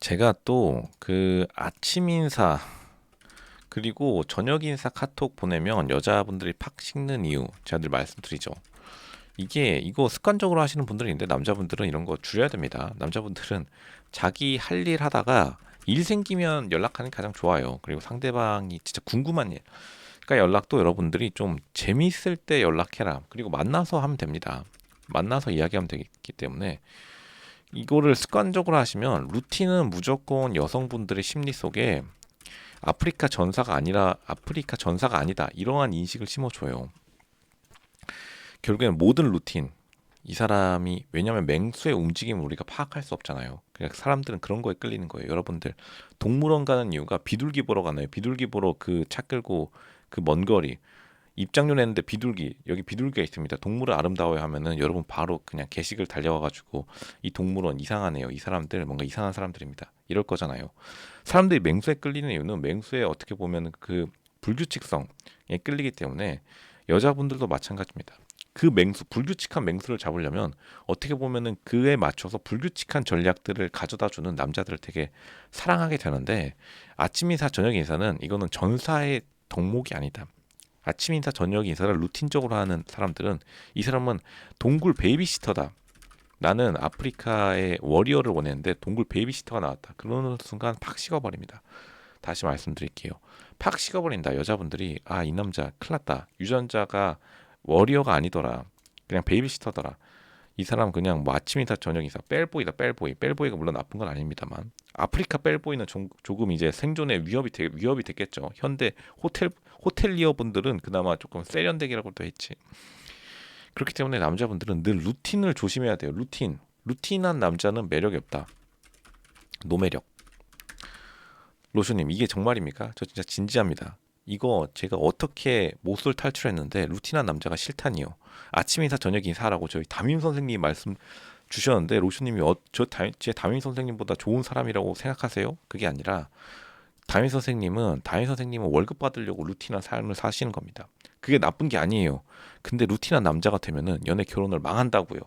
제가 또 그 아침 인사 그리고 저녁 인사 카톡 보내면 여자분들이 팍 식는 이유 제가 늘 말씀드리죠. 이게 이거 습관적으로 하시는 분들이 있는데 남자분들은 이런 거 줄여야 됩니다. 남자분들은 자기 할 일 하다가 일 생기면 연락하는 게 가장 좋아요. 그리고 상대방이 진짜 궁금한 일. 그러니까 연락도 여러분들이 좀 재미있을 때 연락해라. 그리고 만나서 하면 됩니다. 만나서 이야기하면 되기 때문에 이거를 습관적으로 하시면 루틴은 무조건 여성분들의 심리 속에 아프리카 전사가 아니라 아프리카 전사가 아니다 이러한 인식을 심어줘요. 결국에는 모든 루틴 이 사람이 왜냐하면 맹수의 움직임을 우리가 파악할 수 없잖아요. 그러니까 사람들은 그런 거에 끌리는 거예요. 여러분들 동물원 가는 이유가 비둘기 보러 가나요? 비둘기 보러 그 차 끌고 그 먼 거리 입장료 냈는데 비둘기 여기 비둘기가 있습니다. 동물을 아름다워야 하면은 여러분 바로 그냥 게시글 달려와가지고 이 동물원 이상하네요. 이 사람들 뭔가 이상한 사람들입니다. 이럴 거잖아요. 사람들이 맹수에 끌리는 이유는 맹수에 어떻게 보면 그 불규칙성에 끌리기 때문에 여자분들도 마찬가지입니다. 그 맹수 불규칙한 맹수를 잡으려면 어떻게 보면은 그에 맞춰서 불규칙한 전략들을 가져다 주는 남자들을 되게 사랑하게 되는데 아침 인사 저녁 인사는 이거는 전사의 덕목이 아니다. 아침 인사 저녁 인사를 루틴적으로 하는 사람들은 이 사람은 동굴 베이비시터다. 나는 아프리카의 워리어를 원했는데 동굴 베이비시터가 나왔다. 그러는 순간 팍 식어버립니다. 다시 말씀드릴게요. 팍 식어버린다. 여자분들이 아 이 남자 큰일났다. 유전자가 워리어가 아니더라. 그냥 베이비시터더라. 이 사람 그냥 뭐 아침 인사 저녁 인사 뺄보이다 뺄보이 뺄보이가 물론 나쁜 건 아닙니다만 아프리카 뺄보이는 좀, 조금 이제 생존에 위협이 되, 위협이 됐겠죠. 현대 호텔 호텔리어 분들은 그나마 조금 세련되기라고도 했지. 그렇기 때문에 남자분들은 늘 루틴을 조심해야 돼요. 루틴. 루틴한 남자는 매력이 없다. 노매력. 로슈님 이게 정말입니까? 저 진짜 진지합니다. 이거 제가 어떻게 못을 탈출했는데 루틴한 남자가 싫다니요. 아침 인사 저녁 인사라고 저희 담임 선생님 말씀 주셨는데 로슈님이 어, 저제 담임 선생님보다 좋은 사람이라고 생각하세요? 그게 아니라 담임 선생님은 담임 선생님은 월급 받으려고 루틴한 삶을 사시는 겁니다. 그게 나쁜 게 아니에요. 근데 루틴한 남자가 되면은 연애 결혼을 망한다고요.